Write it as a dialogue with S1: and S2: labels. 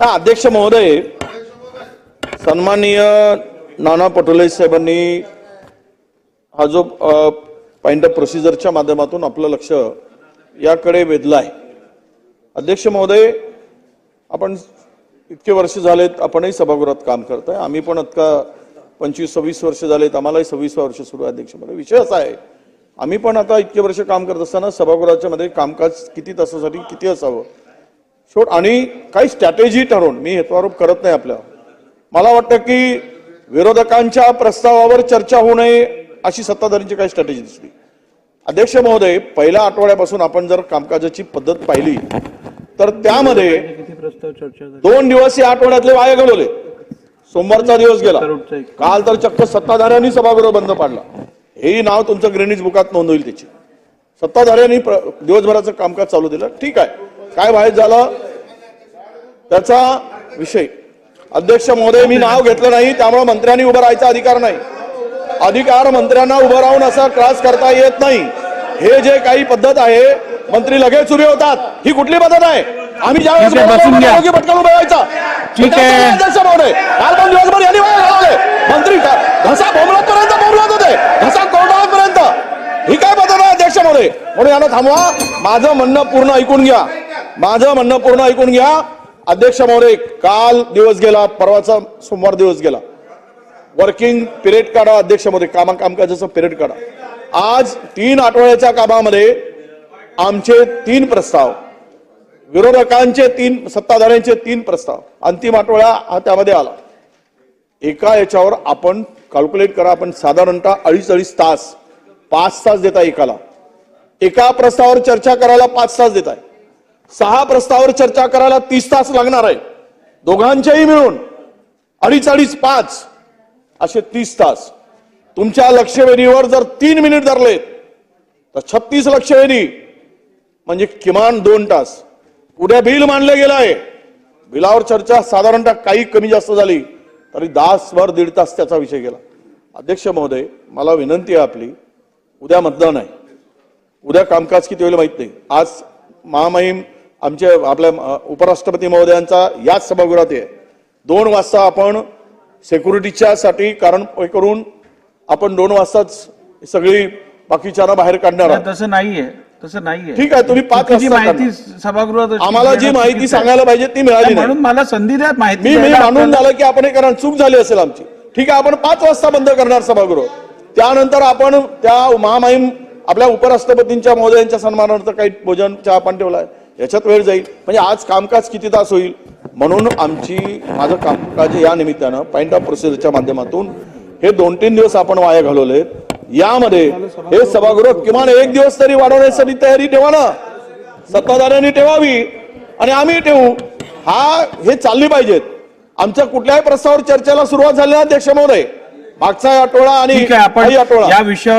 S1: हा अध्यक्ष महोदय. सन्माननीय नाना पटोले साहेबांनी हा जो पॉइंट ऑफ प्रोसिजरच्या माध्यमातून आपलं लक्ष याकडे वेधलं आहे अध्यक्ष महोदय आपण इतके वर्ष झालेत आपणही सभागृहात काम करताय. आम्ही पण इतका पंचवीस सव्वीस वर्ष झालेत आम्हालाही सव्वीस वर्ष सुरू आहे अध्यक्ष महोदय. विषय असा आहे आम्ही पण आता इतके वर्ष काम करत असताना सभागृहाच्या मध्ये कामकाज किती तासासाठी किती असावं? शेवट आणि काही स्ट्रॅटेजी ठरवून मी हेतुआरोप करत नाही आपल्या मला वाटतं की विरोधकांच्या प्रस्तावावर चर्चा होऊ नये अशी सत्ताधारींची काही स्ट्रॅटेजी दिसली. अध्यक्ष महोदय पहिल्या आठवड्यापासून आपण जर कामकाजाची पद्धत पाहिली तर त्यामध्ये दोन दिवस या आठवड्यातले वाया घालवले. सोमवारचा दिवस गेला. काल तर चक्क सत्ताधाऱ्यांनी सभागृह बंद पाडला. हेही नाव तुमचं ग्रेनिज बुकात नोंद होईल त्याची. सत्ताधाऱ्यांनी दिवसभराचं कामकाज चालू दिलं. ठीक आहे. काय बाहेर झालं? त्याचा विषय. अध्यक्ष महोदय मी नाव घेतलं नाही त्यामुळे मंत्र्यांनी उभं राहायचा अधिकार नाही. अधिकार मंत्र्यांना उभं राहून असा त्रास करता येत नाही. हे जे काही पद्धत आहे मंत्री लगेच उभे होतात. ही कुठली पद्धत आहे? आम्ही ज्यावेळेस पटकन उभे व्हायचा
S2: ठीक आहे.
S1: अध्यक्ष महोदय काल पण दिवसभर यांनी मंत्री घसा बोमलतपर्यंत बोमलत होते. घसा कोर्टापर्यंत ही काय पद्धत आहे अध्यक्ष महोदय? म्हणून यांना थांबवा. माझं म्हणणं पूर्ण ऐकून घ्या. माझं म्हणणं पूर्ण ऐकून घ्या. अध्यक्ष महोदय काल दिवस गेला परवाचा सोमवार दिवस गेला. वर्किंग पिरियड काढा अध्यक्ष महोदय कामा कामकाजाचा पिरियड काढा. आज तीन आठवड्याच्या कामामध्ये आमचे तीन प्रस्ताव विरोधकांचे तीन सत्ताधाऱ्यांचे तीन प्रस्ताव अंतिम आठवडा हा त्यामध्ये आला. एका याच्यावर आपण कॅल्क्युलेट करा आपण साधारणतः अडीच अडीच तास पाच तास देता एकाला. एका प्रस्तावावर चर्चा करायला पाच तास देताय. सहा प्रस्तावावर चर्चा करायला तीस तास लागणार आहे. दोघांच्याही मिळून अडीच अडीच पाच असे तीस तास. तुमच्या लक्षवेधीवर जर तीन मिनिट धरले तर छत्तीस लक्षवेधी म्हणजे किमान दोन तास. उद्या बिल मांडलं गेलं आहे. बिलावर चर्चा साधारणतः काही कमी जास्त झाली तरी दासभर दीड तास त्याचा विषय गेला. अध्यक्ष महोदय मला विनंती आहे आपली उद्या मतदान आहे. उद्या कामकाज किती होईल माहीत नाही. आज महामहिम आमचे आपल्या उपराष्ट्रपती महोदयांचा याच सभागृहात आहे. दोन वाजता आपण सेक्युरिटीच्या साठी कारण करून आपण दोन वाजताच सगळी बाकीच्यांना बाहेर काढणार आहोत.
S2: तसं नाहीये तसं नाहीये.
S1: ठीक आहे तुम्ही पाच वाजता
S2: माहिती. सभागृहात
S1: आम्हाला जी माहिती
S2: आहे.
S1: सांगायला पाहिजे ती मिळाली
S2: म्हणून
S1: नाही.
S2: मला संधी द्या माहिती
S1: मी मानून. झालं की आपण हे करणार चूक झाली असेल आमची. ठीक आहे आपण पाच वाजता बंद करणार सभागृह. त्यानंतर आपण त्या महामहिम आपल्या उपराष्ट्रपतींच्या महोदयांच्या सन्मानार्थ काही भोजन चहा पान ठेवलाय याच्यात वेळ जाईल. म्हणजे आज कामकाज किती तास होईल? म्हणून आमची माझं कामकाज या निमित्तानं पॉइंट ऑफ प्रोसिजरच्या माध्यमातून हे दोन तीन दिवस आपण वाया घालवले यामध्ये हे सभागृह किमान एक दिवस तरी वाढवण्यासाठी तयारी ठेवा ना. सत्ताधाऱ्यांनी ठेवावी आणि आम्ही ठेवू. हा हे चालली पाहिजेत. आमच्या कुठल्याही प्रस्तावावर चर्चेला सुरुवात झाली ना अध्यक्ष महोदय. मागचा आठवडा आणि आठवडा.
S2: या विषयावर